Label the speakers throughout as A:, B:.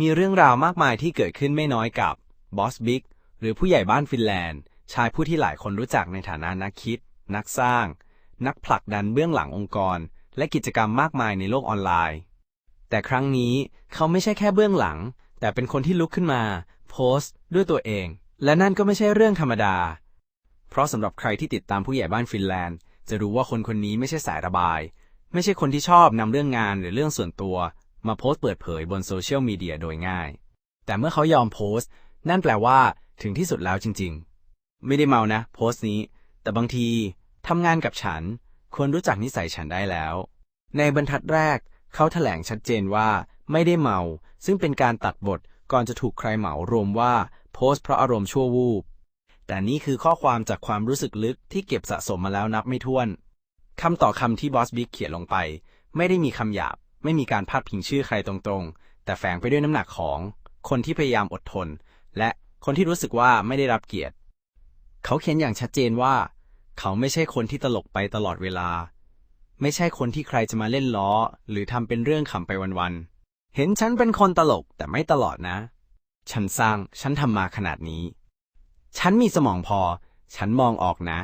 A: มีเรื่องราวมากมายที่เกิดขึ้นไม่น้อยกับบอสบิ๊กหรือผู้ใหญ่บ้านฟินแลนด์ ชายผู้ที่หลายคนรู้จักในฐานะนักคิด นักสร้าง นักผลักดันเบื้องหลังองค์กร และกิจกรรมมากมายในโลกออนไลน์ แต่ครั้งนี้เขาไม่ใช่แค่เบื้องหลัง แต่เป็นคนที่ลุกขึ้นมา โพสต์ ด้วยตัวเอง และนั่นก็ไม่ใช่เรื่องธรรมดา เพราะสำหรับใครที่ติดตามผู้ใหญ่บ้านฟินแลนด์ จะรู้ว่าคนคนนี้ไม่ใช่สายระบาย ไม่ใช่คนที่ชอบนำเรื่องงานหรือเรื่องส่วนตัว มาโพสต์เปิดเผยบนโซเชียลมีเดียโดยง่าย แต่เมื่อเขายอมโพสต์ นั่นแปลว่าถึงที่สุดแล้วจริง ๆ ไม่ได้เมานะ โพสต์นี้ แต่บางทีทำงานกับฉัน ควรรู้จักนิสัยฉันได้แล้ว ในบรรทัดแรก เขาแถลงชัดเจนว่าไม่ได้เมา ซึ่งเป็นการตัดบทก่อนจะถูกใครเหมารวมว่าโพสต์เพราะอารมณ์ชั่ววูบ แต่นี่คือข้อความจากความรู้สึกลึกที่เก็บสะสมมาแล้วนับไม่ถ้วนคำต่อคำที่บอสบิ๊กเขียนลงไป ไม่ได้มีคำหยาบ ไม่มีการพาดพิงชื่อใครตรงๆ แต่แฝงไปด้วยน้ำหนักของคนที่พยายามอดทน และคนที่รู้สึกว่าไม่ได้รับเกียรติ เขาเขียนอย่างชัดเจนว่า เขาไม่ใช่คนที่ตลกไปตลอดเวลา ไม่ใช่คนที่ใครจะมาเล่นล้อ หรือทำเป็นเรื่องขำไปวันๆ เห็นฉันเป็นคนตลกแต่ไม่ตลอดนะ ฉันสร้างฉันทำมาขนาดนี้ ฉันมีสมองพอ ฉันมองออกนะ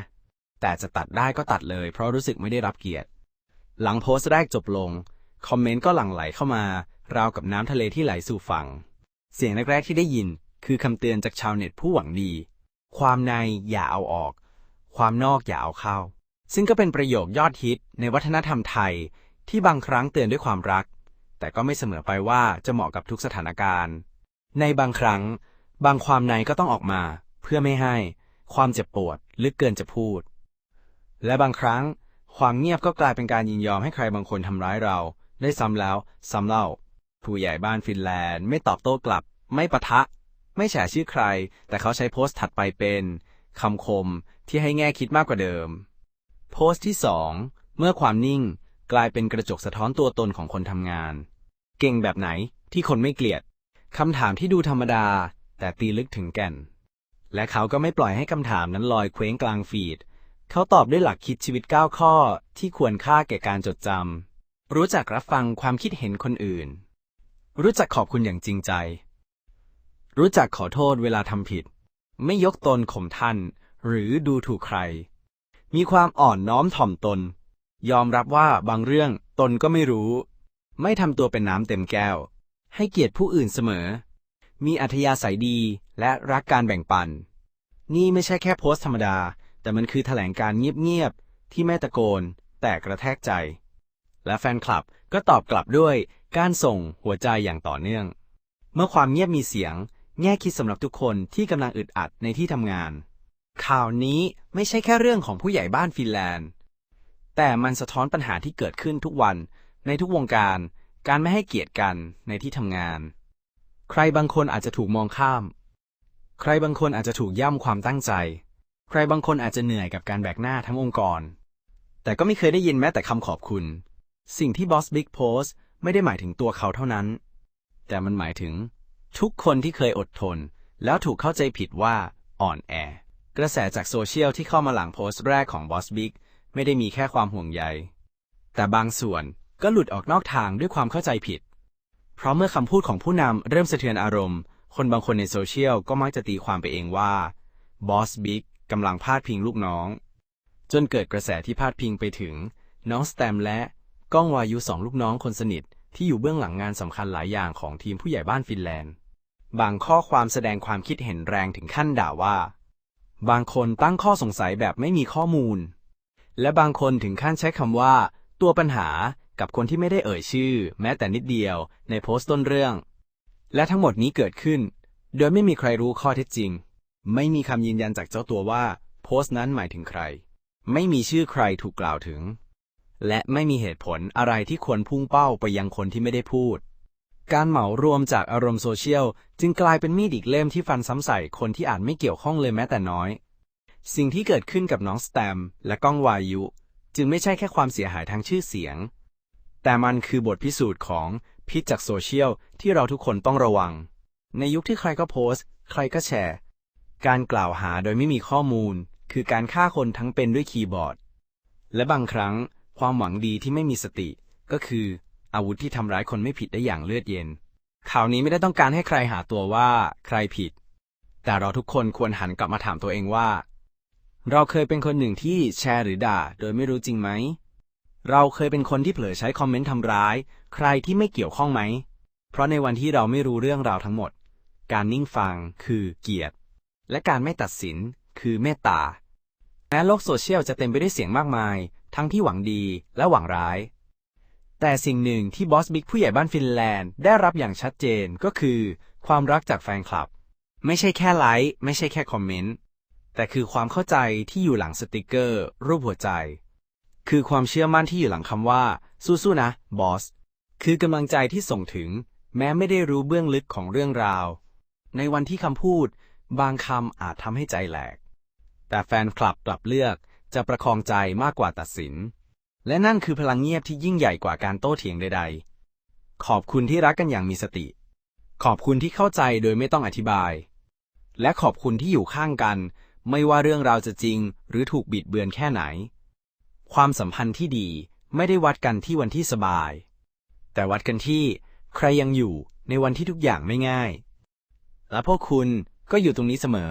A: แต่จะตัดได้ก็ตัดเลย เพราะรู้สึกไม่ได้รับเกียรติ หลังโพสต์แรกจบลง คอมเมนต์ก็หลั่งไหลเข้ามาราวกับน้ำทะเลที่ไหลสู่ฝั่ง เสียงแรกๆที่ได้ยิน คือคำเตือนจากชาวเน็ตผู้หวังดี ความในอย่าเอาออก ความนอกอย่าเอาเข้า ซึ่งก็เป็นประโยคยอดฮิตในวัฒนธรรมไทย ที่บางครั้งเตือนด้วยความรัก แต่ก็ไม่เสมอไปว่าจะเหมาะกับทุกสถานการณ์ ในบางครั้ง บางความในก็ต้องออกมา เพื่อไม่ให้ ความเจ็บปวดลึกเกินจะพูด และบางครั้ง ความเงียบก็กลายเป็นการยินยอมให้ใครบางคนทำร้ายเรา ได้ซ้ำแล้ว ซ้ำเล่า ผู้ใหญ่บ้านฟินแลนด์ไม่ตอบโต้กลับ ไม่ปะทะ ไม่แฉชื่อใคร แต่เขาใช้โพสต์ถัดไปเป็นคำคมที่ให้แง่คิดมากกว่าเดิม โพสต์ที่สองเมื่อความนิ่งกลายเป็นกระจกสะท้อนตัวตนของคนทำงาน เก่งแบบไหนที่คนไม่เกลียดคำถามที่ดูธรรมดา แต่ตีลึกถึงแก่น และเขาก็ไม่ปล่อยให้คำถามนั้นลอยเคว้งกลางฟีด เขาตอบด้วยหลักคิดชีวิต 9 ข้อที่ควรค่าแก่การจดจำ รู้จักรับฟังความคิดเห็นคนอื่น รู้จักขอบคุณอย่างจริงใจ รู้จักขอโทษเวลาทำผิด ไม่ยกตนข่มท่าน หรือดูถูกใคร มีความอ่อนน้อมถ่อมตน ยอมรับว่าบางเรื่องตนก็ไม่รู้ ไม่ทำตัวเป็นน้ำเต็มแก้ว ให้เกียรติผู้อื่นเสมอ มีอัธยาศัยดีและรักการแบ่งปัน นี่ไม่ใช่แค่โพสต์ธรรมดา แต่มันคือแถลงการเงียบๆที่ไม่ตะโกน แต่กระแทกใจ และแฟนคลับก็ตอบกลับด้วยการส่งหัวใจอย่างต่อเนื่อง เมื่อความเงียบมีเสียง แง่คิดสำหรับทุกคนที่กำลังอึดอัดในที่ทำงาน ข่าวนี้ไม่ใช่แค่เรื่องของผู้ใหญ่บ้านฟินแลนด์ แต่มันสะท้อนปัญหาที่เกิดขึ้นทุกวัน ในทุกวงการ การไม่ให้เกียรติกันในที่ทำงาน ใครบางคนอาจจะถูกมองข้าม ใครบางคนอาจจะถูกย่ำความตั้งใจ ใครบางคนอาจจะเหนื่อยกับการแบกหน้าทั้งองค์กร แต่ก็ไม่เคยได้ยินแม้แต่คำขอบคุณ สิ่งที่บอสบิ๊กโพสไม่ได้หมายถึงตัวเขาเท่านั้น แต่มันหมายถึง ทุกคนที่เคยอดทน แล้วถูกเข้าใจผิดว่าอ่อนแอ กระแสจากโซเชียลที่เข้ามาหลังโพสต์แรกของบอสบิ๊กไม่ได้มีแค่ความห่วงใย แต่บางส่วนก็หลุดออกนอกทางด้วยความเข้าใจผิด เพราะเมื่อคำพูดของผู้นำเริ่มสะเทือนอารมณ์ คนบางคนในโซเชียลก็มักจะตีความไปเองว่าบอสบิ๊กกำลังพาดพิงลูกน้อง จนเกิดกระแสที่พาดพิงไปถึง น้องสแตมและ ก้องวายุสองลูกน้องคนสนิท ที่อยู่เบื้องหลังงานสำคัญหลายอย่างของทีมผู้ใหญ่บ้านฟินแลนด์ บางข้อความแสดงความคิดเห็นแรงถึงขั้นด่าว่า บางคนตั้งข้อสงสัยแบบไม่มีข้อมูล และบางคนถึงขั้นใช้คำว่า ตัวปัญหากับคนที่ไม่ได้เอ่ยชื่อ แม้แต่นิดเดียว ในโพสต์ต้นเรื่อง และทั้งหมดนี้เกิดขึ้น โดยไม่มีใครรู้ข้อเท็จจริง ไม่มีคำยืนยันจากเจ้าตัวว่า โพสต์นั้นหมายถึงใคร ไม่มีชื่อใครถูกกล่าวถึง และไม่มีเหตุผลอะไรที่ควรพุ่งเป้าไปยังคนที่ไม่ได้พูด การเหมารวมจากอารมณ์โซเชียล จึงกลายเป็นมีดอีกเล่มที่ฟันซ้ำใส่คนที่อาจไม่เกี่ยวข้องเลยแม้แต่น้อย สิ่งที่เกิดขึ้นกับน้องสแตมและก้องวายุ จึงไม่ใช่แค่ความเสียหายทางชื่อเสียง แต่มันคือบทพิสูจน์ของพิษจากโซเชียลที่เราทุกคนต้องระวัง ในยุคที่ใครก็โพสต์ ใครก็แชร์ การกล่าวหาโดยไม่มีข้อมูล คือการฆ่าคนทั้งเป็นด้วยคีย์บอร์ด และบางครั้ง ความหวังดีที่ไม่มีสติ ก็คือ อาวุธที่ทำร้ายคนไม่ผิดได้อย่างเลือดเย็น ข่าวนี้ไม่ได้ต้องการให้ใครหาตัวว่าใครผิด แต่เราทุกคนควรหันกลับมาถามตัวเองว่า เราเคยเป็นคนหนึ่งที่แชร์หรือด่า โดยไม่รู้จริงไหม เราเคยเป็นคนที่เผลอใช้คอมเมนต์ทำร้าย ใครที่ไม่เกี่ยวข้องไหม เพราะในวันที่เราไม่รู้เรื่องราวทั้งหมด การนิ่งฟังคือเกียรติ และการไม่ตัดสินคือเมตตาแม้โลกโซเชียลจะเต็มไปด้วยเสียงมากมาย ทั้งที่หวังดีและหวังร้าย แต่สิ่งหนึ่งที่บอสบิ๊กผู้ใหญ่บ้านฟินแลนด์ได้รับอย่างชัดเจนก็คือ ความรักจากแฟนคลับ ไม่ใช่แค่ไลค์ไม่ใช่แค่คอมเมนต์แต่คือความเข้าใจที่อยู่หลังสติกเกอร์ รูปหัวใจ คือความเชื่อมั่นที่อยู่หลังคำว่า สู้ๆนะบอสคือกำลังใจที่ส่งถึง แม้ไม่ได้รู้เบื้องลึกของเรื่องราว ในวันที่คำพูด บางคำอาจทำให้ใจแหลก แต่แฟนคลับกลับเลือก จะประคองใจมากกว่าตัดสิน และนั่นคือพลังเงียบที่ยิ่งใหญ่กว่าการโต้เถียงใด ๆ ขอบคุณที่รักกันอย่างมีสติ ขอบคุณที่เข้าใจโดยไม่ต้องอธิบาย และขอบคุณที่อยู่ข้างกัน ไม่ว่าเรื่องราวจะจริง หรือถูกบิดเบือนแค่ไหน ความสัมพันธ์ที่ดีไม่ได้วัดกันที่วันที่สบาย แต่วัดกันที่ ใครยังอยู่ในวันที่ทุกอย่างไม่ง่าย และพวกคุณก็อยู่ตรงนี้เสมอ